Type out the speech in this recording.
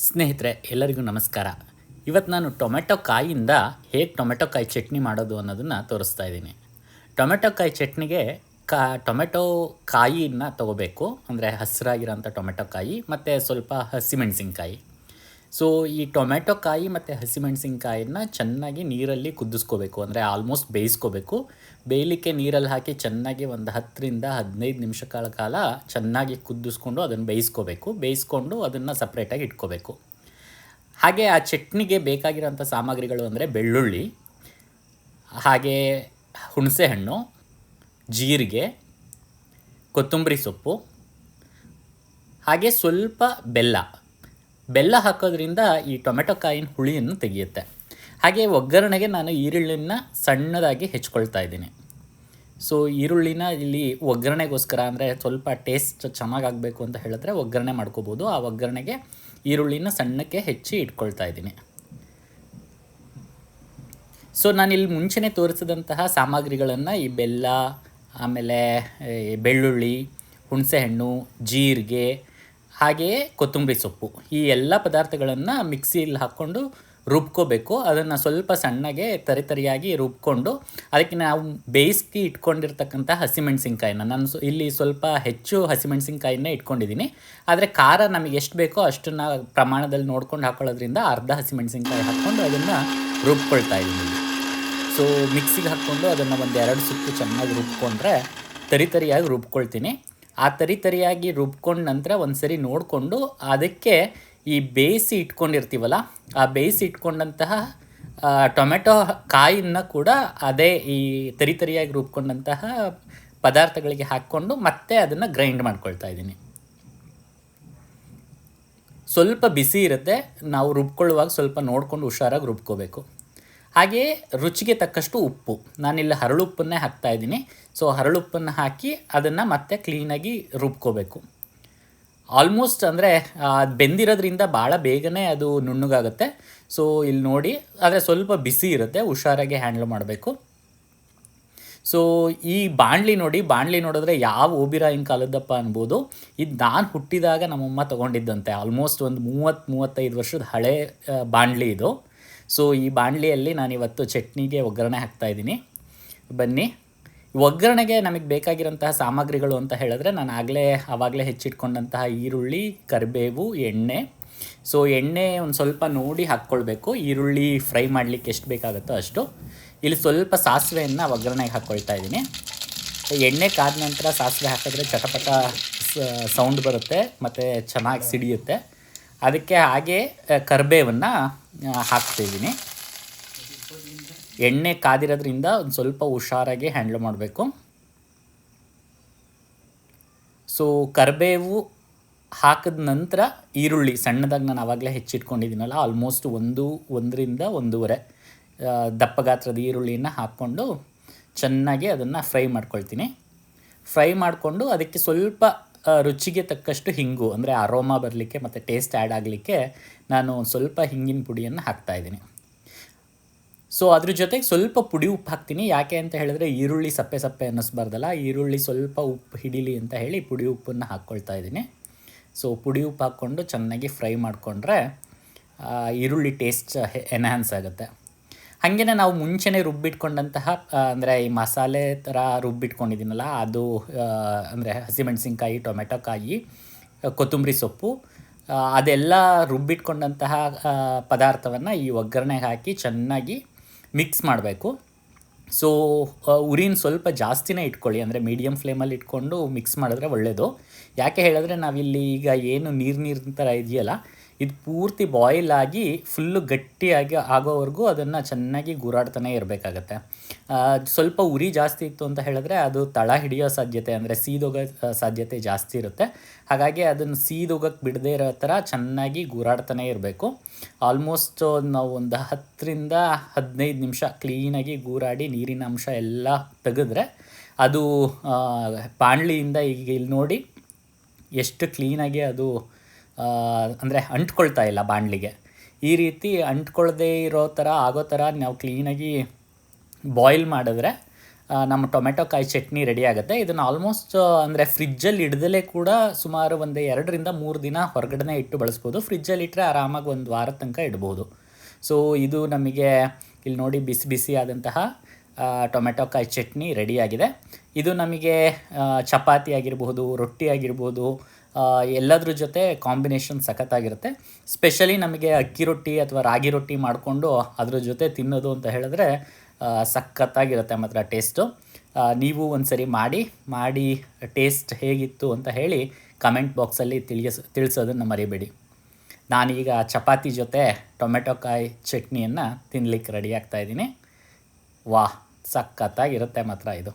ಸ್ನೇಹಿತರೆ, ಎಲ್ಲರಿಗೂ ನಮಸ್ಕಾರ. ಇವತ್ತು ನಾನು ಟೊಮೆಟೊ ಕಾಯಿಯಿಂದ ಹೇಗೆ ಟೊಮೆಟೊ ಕಾಯಿ ಚಟ್ನಿ ಮಾಡೋದು ಅನ್ನೋದನ್ನು ತೋರಿಸ್ತಾ ಇದ್ದೀನಿ. ಟೊಮೆಟೊ ಕಾಯಿ ಚಟ್ನಿಗೆ ಕಾ, ಟೊಮೆಟೊ ಕಾಯಿಯನ್ನು ತೊಗೋಬೇಕು. ಅಂದರೆ ಹಸಿರಾಗಿರೋಂಥ ಟೊಮೆಟೊ ಕಾಯಿ, ಮತ್ತು ಸ್ವಲ್ಪ ಹಸಿಮೆಣಸಿನ್ಕಾಯಿ. ಸೊ ಈ ಟೊಮೆಟೊ ಕಾಯಿ ಮತ್ತು ಹಸಿಮೆಣಸಿನ್ಕಾಯಿನ ಚೆನ್ನಾಗಿ ನೀರಲ್ಲಿ ಕುದಿಸ್ಕೋಬೇಕು. ಅಂದರೆ ಆಲ್ಮೋಸ್ಟ್ ಬೇಯಿಸ್ಕೋಬೇಕು. ಬೇಯಲಿಕ್ಕೆ ನೀರಲ್ಲಿ ಹಾಕಿ ಚೆನ್ನಾಗಿ ಒಂದು ಹತ್ತರಿಂದ ಹದಿನೈದು ನಿಮಿಷಗಳ ಕಾಲ ಚೆನ್ನಾಗಿ ಕುದಿಸ್ಕೊಂಡು ಅದನ್ನು ಬೇಯಿಸ್ಕೋಬೇಕು. ಬೇಯಿಸ್ಕೊಂಡು ಅದನ್ನು ಸಪ್ರೇಟಾಗಿ ಇಟ್ಕೋಬೇಕು. ಹಾಗೆ ಆ ಚಟ್ನಿಗೆ ಬೇಕಾಗಿರೋಂಥ ಸಾಮಗ್ರಿಗಳು ಅಂದರೆ ಬೆಳ್ಳುಳ್ಳಿ, ಹಾಗೆ ಹುಣಸೆಹಣ್ಣು, ಜೀರಿಗೆ, ಕೊತ್ತಂಬರಿ ಸೊಪ್ಪು, ಹಾಗೆ ಸ್ವಲ್ಪ ಬೆಲ್ಲ. ಬೆಲ್ಲ ಹಾಕೋದ್ರಿಂದ ಈ ಟೊಮೆಟೊ ಕಾಯಿನ ಹುಳಿಯನ್ನು ತೆಗೆಯುತ್ತೆ. ಹಾಗೆ ಒಗ್ಗರಣೆಗೆ ನಾನು ಈರುಳ್ಳಿನ ಸಣ್ಣದಾಗಿ ಹೆಚ್ಕೊಳ್ತಾ ಇದ್ದೀನಿ. ಸೊ ಈರುಳ್ಳಿನ ಇಲ್ಲಿ ಒಗ್ಗರಣೆಗೋಸ್ಕರ ಅಂದರೆ ಸ್ವಲ್ಪ ಟೇಸ್ಟ್ ಚೆನ್ನಾಗಾಗಬೇಕು ಅಂತ ಹೇಳಿದ್ರೆ ಒಗ್ಗರಣೆ ಮಾಡ್ಕೋಬೋದು. ಆ ಒಗ್ಗರಣೆಗೆ ಈರುಳ್ಳಿನ ಸಣ್ಣಕ್ಕೆ ಹೆಚ್ಚಿ ಇಟ್ಕೊಳ್ತಾ ಇದ್ದೀನಿ. ಸೊ ನಾನಿಲ್ಲಿ ಮುಂಚೆನೆ ತೋರಿಸಿದಂತಹ ಸಾಮಗ್ರಿಗಳನ್ನು ಈ ಬೆಲ್ಲ, ಆಮೇಲೆ ಬೆಳ್ಳುಳ್ಳಿ, ಹುಣಸೆಹಣ್ಣು, ಜೀರಿಗೆ ಹಾಗೆಯೇ ಕೊತ್ತಂಬರಿ ಸೊಪ್ಪು. ಈ ಎಲ್ಲ ಪದಾರ್ಥಗಳನ್ನು ಮಿಕ್ಸಿಯಲ್ಲಿ ಹಾಕ್ಕೊಂಡು ರುಬ್ಕೋಬೇಕು. ಅದನ್ನು ಸ್ವಲ್ಪ ಸಣ್ಣಗೆ ತರಿತರಿಯಾಗಿ ರುಬ್ಕೊಂಡು ಅದಕ್ಕೆ ನಾವು ಬೇಯಿಸ್ಕಿ ಇಟ್ಕೊಂಡಿರ್ತಕ್ಕಂಥ ಹಸಿಮೆಣಸಿನ್ಕಾಯಿನ ನಾನು ಇಲ್ಲಿ ಸ್ವಲ್ಪ ಹೆಚ್ಚು ಹಸಿಮೆಣಸಿನ್ಕಾಯಿನೇ ಇಟ್ಕೊಂಡಿದ್ದೀನಿ. ಆದರೆ ಖಾರ ನಮಗೆ ಎಷ್ಟು ಬೇಕೋ ಅಷ್ಟನ್ನು ಪ್ರಮಾಣದಲ್ಲಿ ನೋಡ್ಕೊಂಡು ಹಾಕೊಳ್ಳೋದ್ರಿಂದ ಅರ್ಧ ಹಸಿಮೆಣಸಿನ್ಕಾಯಿ ಹಾಕ್ಕೊಂಡು ಅದನ್ನು ರುಬ್ಕೊಳ್ತಾ ಇದ್ದೀನಿ. ಸೊ ಮಿಕ್ಸಿಗೆ ಹಾಕ್ಕೊಂಡು ಅದನ್ನು ಒಂದು ಎರಡು ಸುತ್ತು ಚೆನ್ನಾಗಿ ರುಬ್ಕೊಂಡ್ರೆ ತರಿ ತರಿಯಾಗಿ ರುಬ್ಕೊಳ್ತೀನಿ. ಆ ತರಿ ತರಿಯಾಗಿ ರುಬ್ಕೊಂಡ ನಂತರ ಒಂದು ಸರಿ ನೋಡಿಕೊಂಡು ಅದಕ್ಕೆ ಈ ಬೇಯಿಸಿ ಇಟ್ಕೊಂಡಿರ್ತೀವಲ್ಲ, ಆ ಬೇಯಿಸಿ ಇಟ್ಕೊಂಡಂತಹ ಟೊಮೆಟೊ ಕಾಯಿನ ಕೂಡ ಅದೇ ಈ ತರಿ ತರಿಯಾಗಿ ರುಬ್ಕೊಂಡಂತಹ ಪದಾರ್ಥಗಳಿಗೆ ಹಾಕ್ಕೊಂಡು ಮತ್ತೆ ಅದನ್ನು ಗ್ರೈಂಡ್ ಮಾಡ್ಕೊಳ್ತಾ ಇದ್ದೀನಿ. ಸ್ವಲ್ಪ ಬಿಸಿ ಇರುತ್ತೆ, ನಾವು ರುಬ್ಕೊಳ್ಳುವಾಗ ಸ್ವಲ್ಪ ನೋಡಿಕೊಂಡು ಹುಷಾರಾಗಿ ರುಬ್ಕೋಬೇಕು. ಹಾಗೆಯೇ ರುಚಿಗೆ ತಕ್ಕಷ್ಟು ಉಪ್ಪು. ನಾನಿಲ್ಲಿ ಹರಳುಪ್ಪನ್ನೇ ಹಾಕ್ತಾ ಇದ್ದೀನಿ. ಸೊ ಹರಳುಪ್ಪನ್ನು ಹಾಕಿ ಅದನ್ನು ಮತ್ತೆ ಕ್ಲೀನಾಗಿ ರುಬ್ಕೋಬೇಕು. ಆಲ್ಮೋಸ್ಟ್ ಅಂದರೆ ಅದು ಬೆಂದಿರೋದ್ರಿಂದ ಭಾಳ ಬೇಗನೆ ಅದು ನುಣ್ಣಗಾಗುತ್ತೆ. ಸೊ ಇಲ್ಲಿ ನೋಡಿ, ಆದರೆ ಸ್ವಲ್ಪ ಬಿಸಿ ಇರುತ್ತೆ, ಹುಷಾರಾಗಿ ಹ್ಯಾಂಡ್ಲ್ ಮಾಡಬೇಕು. ಸೊ ಈ ಬಾಣಲಿ ನೋಡಿ, ಬಾಣಲಿ ನೋಡಿದ್ರೆ ಯಾವ ಓಬಿರಾಯಿನ ಕಾಲದ್ದಪ್ಪ ಅನ್ಬೋದು. ಇದು ನಾನು ಹುಟ್ಟಿದಾಗ ನಮ್ಮಮ್ಮ ತೊಗೊಂಡಿದ್ದಂತೆ. ಆಲ್ಮೋಸ್ಟ್ ಒಂದು ಮೂವತ್ತು, ಮೂವತ್ತೈದು ವರ್ಷದ ಹಳೆ ಬಾಣಲಿ ಇದು. ಸೊ ಈ ಬಾಣಲಿಯಲ್ಲಿ ನಾನಿವತ್ತು ಚಟ್ನಿಗೆ ಒಗ್ಗರಣೆ ಹಾಕ್ತಾ ಇದ್ದೀನಿ. ಬನ್ನಿ. ಒಗ್ಗರಣೆಗೆ ನಮಗೆ ಬೇಕಾಗಿರೋಂತಹ ಸಾಮಗ್ರಿಗಳು ಅಂತ ಹೇಳಿದ್ರೆ ನಾನು ಆಗಲೇ ಆವಾಗಲೇ ಹೆಚ್ಚಿಟ್ಕೊಂಡಂತಹ ಈರುಳ್ಳಿ, ಕರಿಬೇವು, ಎಣ್ಣೆ. ಸೊ ಎಣ್ಣೆ ಒಂದು ಸ್ವಲ್ಪ ನೋಡಿ ಹಾಕ್ಕೊಳ್ಬೇಕು. ಈರುಳ್ಳಿ ಫ್ರೈ ಮಾಡಲಿಕ್ಕೆ ಎಷ್ಟು ಬೇಕಾಗುತ್ತೋ ಅಷ್ಟು. ಇಲ್ಲಿ ಸ್ವಲ್ಪ ಸಾಸಿವೆಯನ್ನು ಒಗ್ಗರಣೆಗೆ ಹಾಕ್ಕೊಳ್ತಾ ಇದ್ದೀನಿ. ಎಣ್ಣೆ ಕಾದ ನಂತರ ಸಾಸಿವೆ ಹಾಕಿದ್ರೆ ಚಟಪಟ ಸೌಂಡ್ ಬರುತ್ತೆ, ಮತ್ತು ಚೆನ್ನಾಗಿ ಸಿಡಿಯುತ್ತೆ. ಅದಕ್ಕೆ ಹಾಗೆ, ಕರಿಬೇವನ್ನು ಹಾಕ್ತಿದ್ದೀನಿ. ಎಣ್ಣೆ ಕಾದಿರೋದ್ರಿಂದ ಒಂದು ಸ್ವಲ್ಪ ಹುಷಾರಾಗಿ ಹ್ಯಾಂಡ್ಲ್ ಮಾಡಬೇಕು. ಸೊ ಕರಿಬೇವು ಹಾಕಿದ ನಂತರ ಈರುಳ್ಳಿ, ಸಣ್ಣದಾಗಿ ನಾನು ಆವಾಗಲೇ ಹೆಚ್ಚಿಟ್ಕೊಂಡಿದ್ದೀನಲ್ಲ ಆಲ್ಮೋಸ್ಟ್ ಒಂದು, ಒಂದರಿಂದ ಒಂದೂವರೆ ದಪ್ಪ ಗಾತ್ರದ ಈರುಳ್ಳಿಯನ್ನು ಹಾಕ್ಕೊಂಡು ಚೆನ್ನಾಗಿ ಅದನ್ನು ಫ್ರೈ ಮಾಡ್ಕೊಳ್ತೀನಿ. ಫ್ರೈ ಮಾಡಿಕೊಂಡು ಅದಕ್ಕೆ ಸ್ವಲ್ಪ ರುಚಿಗೆ ತಕ್ಕಷ್ಟು ಹಿಂಗು, ಅಂದರೆ ಅರೋಮಾ ಬರಲಿಕ್ಕೆ ಮತ್ತು ಟೇಸ್ಟ್ ಆ್ಯಡ್ ಆಗಲಿಕ್ಕೆ ನಾನು ಸ್ವಲ್ಪ ಹಿಂಗಿನ ಪುಡಿಯನ್ನು ಹಾಕ್ತಾಯಿದ್ದೀನಿ ಸೊ ಅದ್ರ ಜೊತೆಗೆ ಸ್ವಲ್ಪ ಪುಡಿ ಉಪ್ಪು ಹಾಕ್ತೀನಿ. ಯಾಕೆ ಅಂತ ಹೇಳಿದ್ರೆ ಈರುಳ್ಳಿ ಸಪ್ಪೆ ಸಪ್ಪೆ ಅನ್ನಿಸ್ಬಾರ್ದಲ್ಲ, ಈರುಳ್ಳಿ ಸ್ವಲ್ಪ ಉಪ್ಪು ಹಿಡೀಲಿ ಅಂತ ಹೇಳಿ ಪುಡಿ ಉಪ್ಪನ್ನು ಹಾಕ್ಕೊಳ್ತಾ ಇದ್ದೀನಿ. ಸೊ ಪುಡಿ ಉಪ್ಪು ಹಾಕ್ಕೊಂಡು ಚೆನ್ನಾಗಿ ಫ್ರೈ ಮಾಡಿಕೊಂಡ್ರೆ ಈರುಳ್ಳಿ ಟೇಸ್ಟ್ ಎನ್ಹ್ಯಾನ್ಸ್ ಆಗುತ್ತೆ. ಹಾಗೆಯೇ ನಾವು ಮುಂಚೆನೇ ರುಬ್ಬಿಟ್ಕೊಂಡಂತಹ ಅಂದರೆ ಈ ಮಸಾಲೆ ಥರ ರುಬ್ಬಿಟ್ಕೊಂಡಿದ್ದೀನಲ್ಲ, ಅದು ಅಂದರೆ ಹಸಿಮೆಣಸಿನ್ಕಾಯಿ, ಟೊಮೆಟೊ ಕಾಯಿ ಕೊತ್ತಂಬರಿ ಸೊಪ್ಪು ಅದೆಲ್ಲ ರುಬ್ಬಿಟ್ಕೊಂಡಂತಹ ಪದಾರ್ಥವನ್ನು ಈ ಒಗ್ಗರಣೆಗೆ ಹಾಕಿ ಚೆನ್ನಾಗಿ ಮಿಕ್ಸ್ ಮಾಡಬೇಕು. ಸೊ ಉರಿನ ಸ್ವಲ್ಪ ಜಾಸ್ತಿನೇ ಇಟ್ಕೊಳ್ಳಿ, ಅಂದರೆ ಮೀಡಿಯಮ್ ಫ್ಲೇಮಲ್ಲಿ ಇಟ್ಕೊಂಡು ಮಿಕ್ಸ್ ಮಾಡಿದ್ರೆ ಒಳ್ಳೆಯದು ಯಾಕೆ ಹೇಳಿದ್ರೆ ನಾವಿಲ್ಲಿ ಈಗ ಏನು ನೀರು ನೀರಿನ ಥರ ಇದೆಯಲ್ಲ ಇದು ಪೂರ್ತಿ ಬಾಯ್ಲ್ ಆಗಿ ಫುಲ್ಲು ಗಟ್ಟಿಯಾಗಿ ಆಗೋವರೆಗೂ ಅದನ್ನು ಚೆನ್ನಾಗಿ ಗುರಾಡ್ತಾನೆ ಇರಬೇಕಾಗತ್ತೆ. ಸ್ವಲ್ಪ ಉರಿ ಜಾಸ್ತಿ ಇತ್ತು ಅಂತ ಹೇಳಿದ್ರೆ ಅದು ತಳ ಹಿಡಿಯೋ ಸಾಧ್ಯತೆ ಅಂದರೆ ಸೀದೋಗೋ ಸಾಧ್ಯತೆ ಜಾಸ್ತಿ ಇರುತ್ತೆ. ಹಾಗಾಗಿ ಅದನ್ನು ಸೀದೋಗಕ್ಕೆ ಬಿಡದೇ ಇರೋ ಥರ ಚೆನ್ನಾಗಿ ಗುರಾಡ್ತಾನೆ ಇರಬೇಕು. ಆಲ್ಮೋಸ್ಟ್ ನಾವು ಒಂದು ಹತ್ತರಿಂದ ಹದಿನೈದು ನಿಮಿಷ ಕ್ಲೀನಾಗಿ ಗೂರಾಡಿ ನೀರಿನ ಅಂಶ ಎಲ್ಲ ತೆಗೆದ್ರೆ ಅದು ಬಾಣಲಿಯಿಂದ ಈಗ ಇಲ್ಲಿ ನೋಡಿ ಎಷ್ಟು ಕ್ಲೀನಾಗಿ ಅದು ಅಂದರೆ ಅಂಟ್ಕೊಳ್ತಾ ಇಲ್ಲ ಬಾಣಲಿಗೆ. ಈ ರೀತಿ ಅಂಟ್ಕೊಳ್ದೇ ಇರೋ ಥರ ಆಗೋ ಥರ ನಾವು ಕ್ಲೀನಾಗಿ ಬಾಯ್ಲ್ ಮಾಡಿದ್ರೆ ನಮ್ಮ ಟೊಮೆಟೊ ಕಾಯಿ ಚಟ್ನಿ ರೆಡಿ ಆಗುತ್ತೆ. ಇದನ್ನು ಆಲ್ಮೋಸ್ಟ್ ಅಂದರೆ ಫ್ರಿಜ್ಜಲ್ಲಿ ಇಡ್ದಲೇ ಕೂಡ ಸುಮಾರು ಒಂದು ಎರಡರಿಂದ ಮೂರು ದಿನ ಹೊರಗಡೆ ಇಟ್ಟು ಬಳಸ್ಬೋದು. ಫ್ರಿಜ್ಜಲ್ಲಿ ಇಟ್ಟರೆ ಆರಾಮಾಗಿ ಒಂದು ವಾರ ತನಕ ಇಡ್ಬೋದು. ಸೊ ಇದು ನಮಗೆ ಇಲ್ಲಿ ನೋಡಿ ಬಿಸಿ ಬಿಸಿ ಆದಂತಹ ಟೊಮೆಟೊ ಕಾಯಿ ಚಟ್ನಿ ರೆಡಿಯಾಗಿದೆ ಇದು ನಮಗೆ ಚಪಾತಿ ಆಗಿರ್ಬೋದು ರೊಟ್ಟಿ ಆಗಿರ್ಬೋದು ಎಲ್ಲದ್ರ ಜೊತೆ ಕಾಂಬಿನೇಷನ್ ಸಖತ್ತಾಗಿರುತ್ತೆ. ಸ್ಪೆಷಲಿ ನಮಗೆ ಅಕ್ಕಿ ರೊಟ್ಟಿ ಅಥವಾ ರಾಗಿ ರೊಟ್ಟಿ ಮಾಡಿಕೊಂಡು ಅದ್ರ ಜೊತೆ ತಿನ್ನೋದು ಅಂತ ಹೇಳಿದ್ರೆ ಸಖತ್ತಾಗಿರುತ್ತೆ ಮಾತ್ರ ಟೇಸ್ಟು ನೀವು ನೀವು ಒಂದ್ಸರಿ ಮಾಡಿ ಮಾಡಿ ಟೇಸ್ಟ್ ಹೇಗಿತ್ತು ಅಂತ ಹೇಳಿ ಕಮೆಂಟ್ ಬಾಕ್ಸಲ್ಲಿ ತಿಳಿಸ್ ತಿಳಿಸೋದನ್ನು ಮರಿಬೇಡಿ. ನಾನೀಗ ಚಪಾತಿ ಜೊತೆ ಟೊಮೆಟೊ ಕಾಯಿ ಚಟ್ನಿಯನ್ನು ತಿನ್ಲಿಕ್ಕೆ ರೆಡಿ ಆಗ್ತಾ ಇದ್ದೀನಿ. ವಾಹ್, ಸಖತ್ತಾಗಿರುತ್ತೆ ಮಾತ್ರ ಇದು.